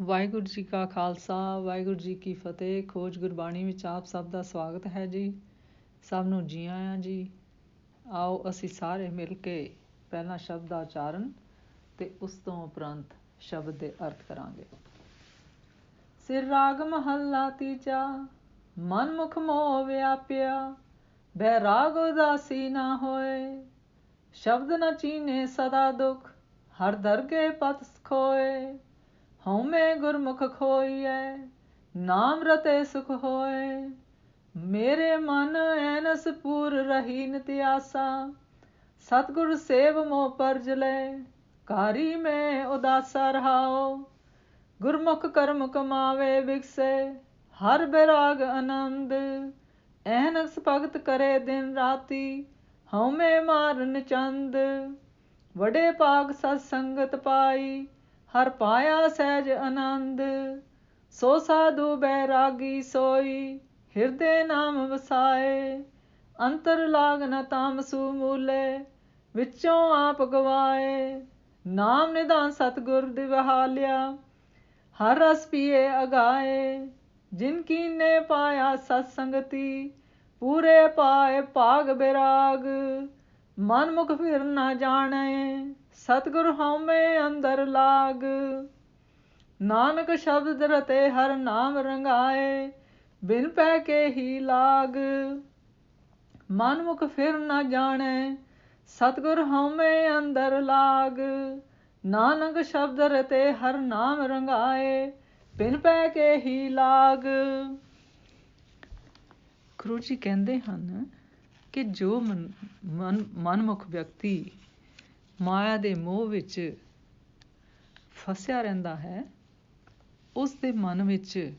ਵਾਹਿਗੁਰੂ ਜੀ ਕਾ ਖਾਲਸਾ, ਵਾਹਿਗੁਰੂ ਜੀ ਕੀ ਫਤਿਹ। ਖੋਜ ਗੁਰਬਾਣੀ ਵਿੱਚ ਆਪ ਸਭ ਦਾ ਸਵਾਗਤ ਹੈ ਜੀ। ਸਭ ਨੂੰ ਜੀ ਆਇਆਂ ਜੀ। ਆਓ ਅਸੀਂ ਸਾਰੇ ਮਿਲ ਕੇ ਪਹਿਲਾ ਸ਼ਬਦ ਦਾ ਉਚਾਰਨ ਤੇ ਉਸ ਤੋਂ ਉਪਰੰਤ ਸ਼ਬਦ ਦੇ ਅਰਥ ਕਰਾਂਗੇ। ਸਿਰ ਰਾਗ ਮਹੱਲਾ ਤੀਜਾ ਮਨ ਮੁਖ ਮੋਹ ਵਿਆਪਿਆ ਬੈ ਰਾਗ ਉਦਾਸੀ ਨਾ ਹੋਏ। ਸ਼ਬਦ ਨਾ ਚੀਨੇ ਸਦਾ ਦੁਖ, ਹਰ ਦਰਗੇ ਪਤ ਖੋਏ ਹਉਮੈ ਗੁਰਮੁਖ ਖੋਈਐ, ਨਾਮ ਰਤੇ ਸੁਖ ਹੋਏ। ਮੇਰੇ ਮਨ ਐਨਸ ਪੂਰ ਰਹੀ ਨਿਤਿਆਸਾ, ਸਤਗੁਰ ਸੇਵ ਮੋ ਪਰਜ ਲੈ। ਕਾਰੀ ਮੈਂ ਉਦਾਸਾ ਰਹਾਓ ਗੁਰਮੁਖ ਕਰਮ ਕਮਾਵੇ ਵਿਗਸੇ ਹਰ ਬਿਰਾਗ ਆਨੰਦ, ਐਨਸ ਭਗਤ ਕਰੇ ਦਿਨ ਰਾਤੀ। ਹਉਮੈ ਮਾਰਨ ਚੰਦ, ਵਡੇ ਪਾਗ ਸਤ ਸੰਗਤ ਪਾਈ। ਹਰ ਪਾਇਆ ਸਹਿਜ ਆਨੰਦ, ਸੋ ਸਾਧੂ ਬੈਰਾਗੀ ਸੋਈ, ਹਿਰਦੇ ਨਾਮ ਵਸਾਏ, ਅੰਤਰ ਲਾਗ ਨ ਤਾਮਸੂ ਮੂਲੇ, ਵਿੱਚੋਂ ਆਪ ਗਵਾਏ, ਨਾਮ ਨਿਦਾਨ ਸਤਗੁਰ ਦਿਵਹਾਲਿਆ, ਹਰ ਰਸ ਪੀਏ ਅਗਾਏ, ਜਿਨ ਕੀਨੇ ਪਾਇਆ ਸਤ ਸੰਗਤੀ, ਪੂਰੇ ਪਾਏ ਭਾਗ ਬਿਰਾਗ, ਮਨ ਮੁਖ ਫਿਰ ਨਾ ਜਾਣੇ ਸਤਗੁਰ ਹਉਮੈ ਅੰਦਰ ਲਾਗ। ਨਾਨਕ ਸ਼ਬਦ ਰਤੇ ਹਰ ਨਾਮ ਰੰਗਾਏ, ਬਿਨ ਪੈ ਕੇ ਹੀ ਲਾਗ। ਮਨ ਮੁਖ ਫਿਰ ਨਾ ਜਾਣੇ, ਸਤਗੁਰ ਹਉਮੈ ਅੰਦਰ ਲਾਗ। ਨਾਨਕ ਸ਼ਬਦ ਰਤੇ ਹਰ ਨਾਮ ਰੰਗਾਏ, ਬਿਨ ਪੈ ਕੇ ਹੀ ਲਾਗ। ਗੁਰੂ ਜੀ ਕਹਿੰਦੇ ਹਨ ਕਿ ਜੋ ਮਨ ਮਨਮੁਖ ਵਿਅਕਤੀ ਮਾਇਆ ਦੇ ਮੋਹ ਵਿੱਚ ਫਸਿਆ ਰਹਿੰਦਾ ਹੈ, ਉਸ ਦੇ ਮਨ ਵਿੱਚ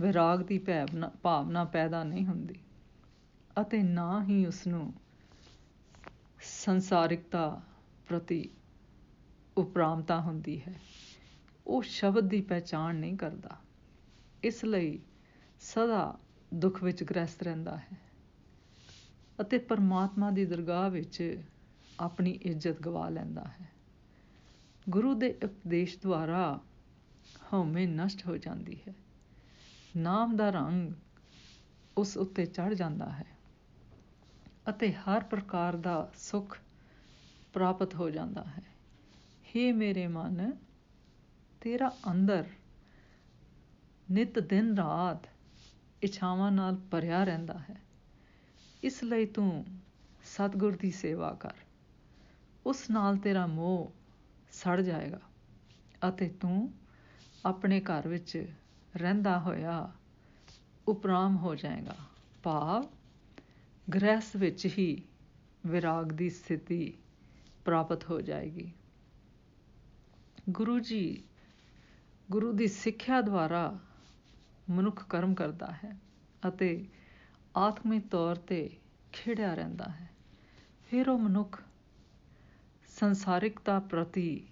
ਵਿਰਾਗ ਦੀ ਭਾਵਨਾ ਭਾਵਨਾ ਪੈਦਾ ਨਹੀਂ ਹੁੰਦੀ ਅਤੇ ਨਾ ਹੀ ਉਸ ਨੂੰ ਸੰਸਾਰਿਕਤਾ ਪ੍ਰਤੀ ਉਪਰਾਮਤਾ ਹੁੰਦੀ ਹੈ। ਉਹ ਸ਼ਬਦ ਦੀ ਪਹਿਚਾਣ ਨਹੀਂ ਕਰਦਾ। ਇਸ ਲਈ ਸਦਾ ਦੁੱਖ ਵਿੱਚ ਗ੍ਰਸਤ ਰਹਿੰਦਾ ਹੈ ਅਤੇ ਪਰਮਾਤਮਾ ਦੀ ਦਰਗਾਹ ਵਿੱਚ ਆਪਣੀ ਇੱਜ਼ਤ ਗਵਾ ਲੈਂਦਾ ਹੈ। ਗੁਰੂ ਦੇ ਉਪਦੇਸ਼ ਦੁਆਰਾ ਹਉਮੈ ਨਸ਼ਟ ਹੋ ਜਾਂਦੀ ਹੈ। ਨਾਮ ਦਾ ਰੰਗ ਉਸ ਉੱਤੇ ਚੜ ਜਾਂਦਾ ਹੈ ਅਤੇ ਹਰ ਪ੍ਰਕਾਰ ਦਾ ਸੁਖ ਪ੍ਰਾਪਤ ਹੋ ਜਾਂਦਾ ਹੈ। हे ਮੇਰੇ ਮਨ, ਤੇਰਾ ਅੰਦਰ ਨਿਤ ਦਿਨ ਰਾਤ ਇਛਾਵਾਂ ਨਾਲ ਭਰਿਆ ਰਹਿੰਦਾ ਹੈ। ਇਸ ਲਈ ਤੂੰ ਸਤਗੁਰ ਦੀ ਸੇਵਾ ਕਰ। ਉਸ ਨਾਲ ਤੇਰਾ ਮੋਹ ਸੜ ਜਾਏਗਾ ਅਤੇ ਤੂੰ ਆਪਣੇ ਘਰ ਵਿੱਚ ਰਹਿੰਦਾ ਹੋਇਆ ਉਪਰਾਮ ਹੋ ਜਾਏਗਾ। ਭਾਵ ਗ੍ਰਹਿਸ ਵਿੱਚ ਹੀ ਵਿਰਾਗ ਦੀ ਸਥਿਤੀ ਪ੍ਰਾਪਤ ਹੋ ਜਾਏਗੀ। ਗੁਰੂ ਜੀ ਗੁਰੂ ਦੀ ਸਿੱਖਿਆ ਦੁਆਰਾ ਮਨੁੱਖ ਕਰਮ ਕਰਦਾ ਹੈ ਅਤੇ ਆਤਮਿਕ ਤੌਰ ਤੇ ਖਿੜਿਆ ਰਹਿੰਦਾ ਹੈ। ਫਿਰ ਉਹ ਮਨੁੱਖ ਸੰਸਾਰਿਕਤਾ ਪ੍ਰਤੀ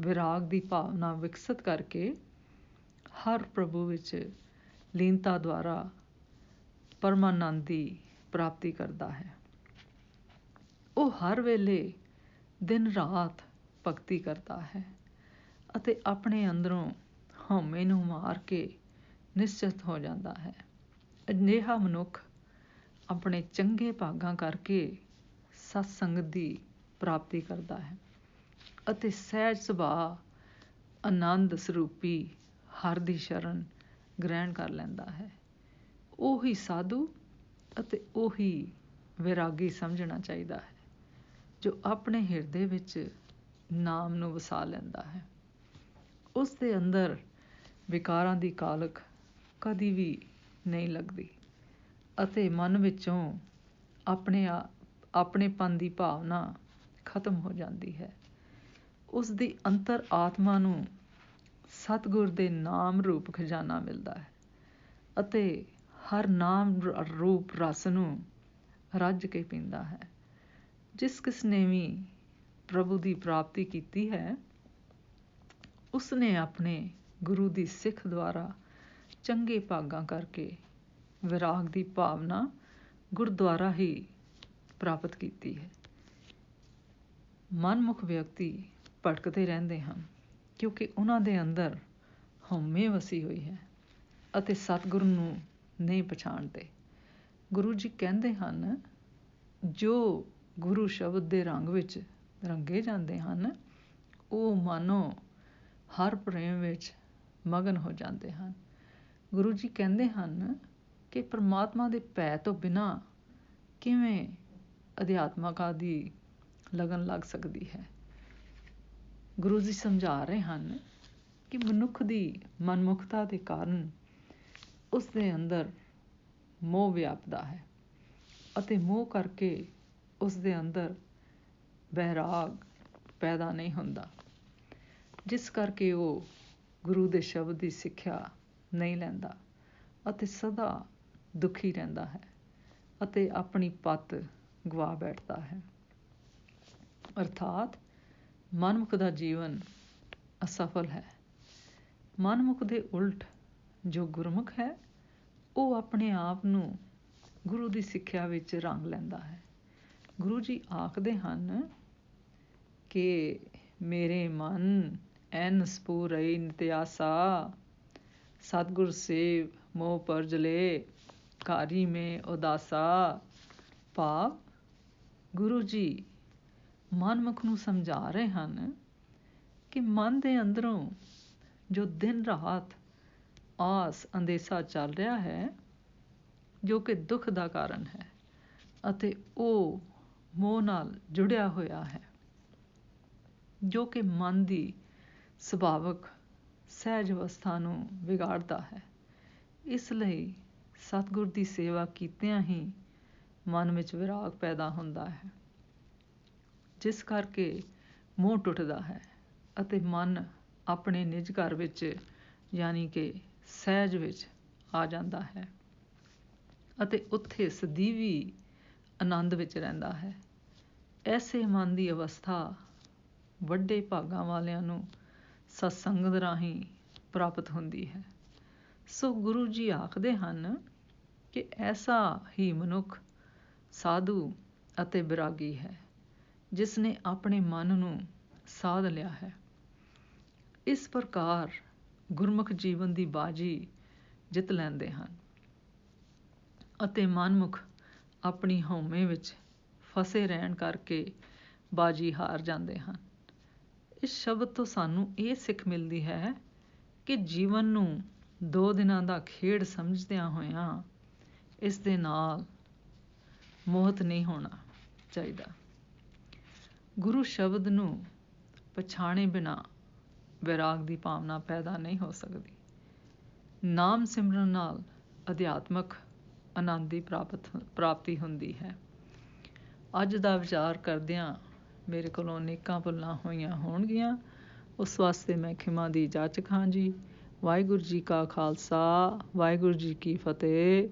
ਵਿਰਾਗ ਦੀ ਭਾਵਨਾ ਵਿਕਸਿਤ ਕਰਕੇ ਹਰ ਪ੍ਰਭੂ ਵਿੱਚ ਲੀਨਤਾ ਦੁਆਰਾ ਪਰਮਾਨੰਦ ਦੀ ਪ੍ਰਾਪਤੀ ਕਰਦਾ ਹੈ। ਉਹ ਹਰ ਵੇਲੇ ਦਿਨ ਰਾਤ ਭਗਤੀ ਕਰਦਾ ਹੈ ਅਤੇ ਆਪਣੇ ਅੰਦਰੋਂ ਹਉਮੈ ਨੂੰ ਮਾਰ ਕੇ ਨਿਸ਼ਚਿਤ ਹੋ ਜਾਂਦਾ ਹੈ। ਅਜਿਹਾ ਮਨੁੱਖ ਆਪਣੇ ਚੰਗੇ ਭਾਗਾਂ ਕਰਕੇ ਸਤਸੰਗ ਦੀ ਪ੍ਰਾਪਤੀ ਕਰਦਾ ਹੈ। ਅਤੇ ਸਹਿਜ ਸੁਭਾਅ, ਆਨੰਦ ਸਰੂਪੀ ਹਰ ਦੀ ਸ਼ਰਨ ਗ੍ਰਹਿਣ ਕਰ ਲੈਂਦਾ ਹੈ। ਉਹੀ ਸਾਧੂ ਅਤੇ ਉਹੀ ਵਿਰਾਗੀ ਸਮਝਣਾ ਚਾਹੀਦਾ ਹੈ, ਜੋ ਆਪਣੇ ਹਿਰਦੇ ਵਿੱਚ ਨਾਮ ਨੂੰ ਵਸਾ ਲੈਂਦਾ ਹੈ। ਉਸ ਦੇ ਅੰਦਰ ਵਿਕਾਰਾਂ ਦੀ ਕਾਲਕ ਕਦੀ ਵੀ ਨਹੀਂ ਲੱਗਦੀ ਅਤੇ ਮਨ ਵਿੱਚੋਂ ਆਪਣੇ ਆਪਣੇਪਨ ਦੀ ਭਾਵਨਾ ਖਤਮ ਹੋ ਜਾਂਦੀ ਹੈ। ਉਸ ਦੀ ਅੰਤਰ ਆਤਮਾ ਨੂੰ ਸਤਗੁਰ ਦੇ ਨਾਮ ਰੂਪ ਖਜ਼ਾਨਾ ਮਿਲਦਾ ਹੈ ਅਤੇ ਹਰ ਨਾਮ ਰੂਪ, ਰਸ ਨੂੰ ਰੱਜ ਕੇ ਪੀਂਦਾ ਹੈ। ਜਿਸ ਕਿਸ ਨੇ ਵੀ ਪ੍ਰਭੂ ਦੀ ਪ੍ਰਾਪਤੀ ਕੀਤੀ ਹੈ ਉਸ ਨੇ ਆਪਣੇ ਗੁਰੂ ਦੀ ਸਿੱਖ ਦੁਆਰਾ ਚੰਗੇ ਭਾਗਾਂ ਕਰਕੇ ਵਿਰਾਗ ਦੀ ਭਾਵਨਾ ਗੁਰਦੁਆਰਾ ਹੀ ਪ੍ਰਾਪਤ ਕੀਤੀ ਹੈ। ਮਨਮੁਖ ਵਿਅਕਤੀ ਭਟਕਦੇ ਰਹਿੰਦੇ ਹਨ, ਕਿਉਂਕਿ ਉਹਨਾਂ ਦੇ ਅੰਦਰ ਹਉਮੈ ਵਸੀ ਹੋਈ ਹੈ ਅਤੇ ਸਤਿਗੁਰੂ ਨੂੰ ਨਹੀਂ ਪਛਾਣਦੇ। ਗੁਰੂ ਜੀ ਕਹਿੰਦੇ ਹਨ, ਜੋ ਗੁਰੂ ਸ਼ਬਦ ਦੇ ਰੰਗ ਵਿੱਚ ਰੰਗੇ ਜਾਂਦੇ ਹਨ, ਉਹ ਮਾਨੋ ਹਰ ਪ੍ਰੇਮ ਵਿੱਚ ਮਗਨ ਹੋ ਜਾਂਦੇ ਹਨ। ਗੁਰੂ ਜੀ ਕਹਿੰਦੇ ਹਨ ਕਿ ਪ੍ਰਮਾਤਮਾ ਦੇ ਭੈ ਤੋਂ ਬਿਨਾ ਕਿਵੇਂ ਅਧਿਆਤਮਕਾ ਦੀ ਲਗਨ ਲੱਗ ਸਕਦੀ ਹੈ। ਗੁਰੂ ਜੀ ਸਮਝਾ ਰਹੇ ਹਨ ਕਿ ਮਨੁੱਖ ਦੀ ਮਨਮੁਖਤਾ ਦੇ ਕਾਰਨ ਉਸ ਦੇ ਅੰਦਰ ਮੋਹ ਵਿਆਪਦਾ ਹੈ ਅਤੇ ਮੋਹ ਕਰਕੇ ਉਸ ਦੇ ਅੰਦਰ ਬਹਿਰਾਗ ਪੈਦਾ ਨਹੀਂ ਹੁੰਦਾ। ਜਿਸ ਕਰਕੇ ਉਹ ਗੁਰੂ ਦੇ ਸ਼ਬਦ ਦੀ ਸਿੱਖਿਆ ਨਹੀਂ ਲੈਂਦਾ ਅਤੇ ਸਦਾ ਦੁਖੀ ਰਹਿੰਦਾ ਹੈ ਅਤੇ ਆਪਣੀ ਪੱਤ ਗਵਾ ਬੈਠਦਾ ਹੈ। ਅਰਥਾਤ ਮਨਮੁਖ ਦਾ ਜੀਵਨ ਅਸਫਲ ਹੈ। ਮਨਮੁਖ ਦੇ ਉਲਟ ਜੋ ਗੁਰਮੁਖ ਹੈ, ਉਹ ਆਪਣੇ ਆਪ ਨੂੰ ਗੁਰੂ ਦੀ ਸਿੱਖਿਆ ਵਿੱਚ ਰੰਗ ਲੈਂਦਾ ਹੈ। ਗੁਰੂ ਜੀ ਆਖਦੇ ਹਨ ਕਿ ਮੇਰੇ ਮਨ ਐਨ ਸਪੂਰਈ ਨਿਤਿਆਸਾ ਸਤਗੁਰ ਸੇਵ, ਮੋਹ ਪਰਜਲੇ ਕਾਰੀ ਮੇ ਉਦਾਸਾ। ਭਾਵ ਗੁਰੂ ਜੀ ਮਨਮੁਖ ਨੂੰ ਸਮਝਾ ਰਹੇ ਹਨ ਕਿ ਮਨ ਦੇ ਅੰਦਰੋਂ ਜੋ ਦਿਨ ਰਾਤ ਆਸ ਅੰਦੇਸਾ ਚੱਲ ਰਿਹਾ ਹੈ, ਜੋ ਕਿ ਦੁੱਖ ਦਾ ਕਾਰਨ ਹੈ ਅਤੇ ਉਹ ਮੋਹ ਨਾਲ ਜੁੜਿਆ ਹੋਇਆ ਹੈ, ਜੋ ਕਿ ਮਨ ਦੀ ਸੁਭਾਵਕ ਸਹਿਜ ਅਵਸਥਾ ਨੂੰ ਵਿਗਾੜਦਾ ਹੈ। ਇਸ ਲਈ ਸਤਿਗੁਰ ਦੀ ਸੇਵਾ ਕੀਤਿਆਂ ਹੀ ਮਨ ਵਿੱਚ ਵਿਰਾਗ ਪੈਦਾ ਹੁੰਦਾ ਹੈ। ਜਿਸ ਕਰਕੇ ਮੋਹ ਟੁੱਟਦਾ ਹੈ ਅਤੇ ਮਨ ਆਪਣੇ ਨਿਜ ਘਰ ਵਿੱਚ, ਯਾਨੀ ਕਿ ਸਹਿਜ ਵਿੱਚ ਆ ਜਾਂਦਾ ਹੈ ਅਤੇ ਉੱਥੇ ਸਦੀਵੀ ਆਨੰਦ ਵਿੱਚ ਰਹਿੰਦਾ ਹੈ। ਐਸੇ ਮਨ ਦੀ ਅਵਸਥਾ ਵੱਡੇ ਭਾਗਾਂ ਵਾਲਿਆਂ ਨੂੰ ਸਤਸੰਗ ਰਾਹੀਂ ਪ੍ਰਾਪਤ ਹੁੰਦੀ ਹੈ। ਸੋ ਗੁਰੂ ਜੀ ਆਖਦੇ ਹਨ ਕਿ ਐਸਾ ਹੀ ਮਨੁੱਖ, ਸਾਧੂ ਅਤੇ ਬਿਰਾਗੀ ਹੈ। ਜਿਸ ਨੇ ਆਪਣੇ ਮਨ ਨੂੰ ਸਾਧ ਲਿਆ ਹੈ। ਇਸ ਪ੍ਰਕਾਰ ਗੁਰਮੁਖ ਜੀਵਨ ਦੀ ਬਾਜੀ ਜਿੱਤ ਲੈਂਦੇ ਹਨ ਅਤੇ ਮਨਮੁਖ ਆਪਣੀ ਹਉਮੈ ਵਿੱਚ ਫਸੇ ਰਹਿਣ ਕਰਕੇ ਬਾਜੀ ਹਾਰ ਜਾਂਦੇ ਹਨ। ਇਸ ਸ਼ਬਦ ਤੋਂ ਸਾਨੂੰ ਇਹ ਸਿੱਖ ਮਿਲਦੀ ਹੈ ਕਿ ਜੀਵਨ ਨੂੰ ਦੋ ਦਿਨਾਂ ਦਾ ਖੇਡ ਸਮਝਦਿਆਂ ਹੋਇਆਂ ਇਸ ਦੇ ਨਾਲ ਮੋਹਤ ਨਹੀਂ ਹੋਣਾ ਚਾਹੀਦਾ। ਗੁਰੂ ਸ਼ਬਦ ਨੂੰ ਪਛਾਣੇ ਬਿਨਾ ਵਿਰਾਗ ਦੀ ਭਾਵਨਾ ਪੈਦਾ ਨਹੀਂ ਹੋ ਸਕਦੀ। ਨਾਮ ਸਿਮਰਨ ਨਾਲ ਅਧਿਆਤਮਕ ਆਨੰਦ ਦੀ ਪ੍ਰਾਪਤ ਪ੍ਰਾਪਤੀ ਹੁੰਦੀ ਹੈ। ਅੱਜ ਦਾ ਵਿਚਾਰ ਕਰਦਿਆਂ ਮੇਰੇ ਕੋਲੋਂ ਅਨੇਕਾਂ ਭੁੱਲਾਂ ਹੋਈਆਂ ਹੋਣਗੀਆਂ। ਉਸ ਵਾਸਤੇ ਮੈਂ ਖਿਮਾ ਦੀ ਜਾਚਕ ਹਾਂ ਜੀ। ਵਾਹਿਗੁਰੂ ਜੀ ਕਾ ਖਾਲਸਾ, ਵਾਹਿਗੁਰੂ ਜੀ ਕੀ ਫਤਿਹ।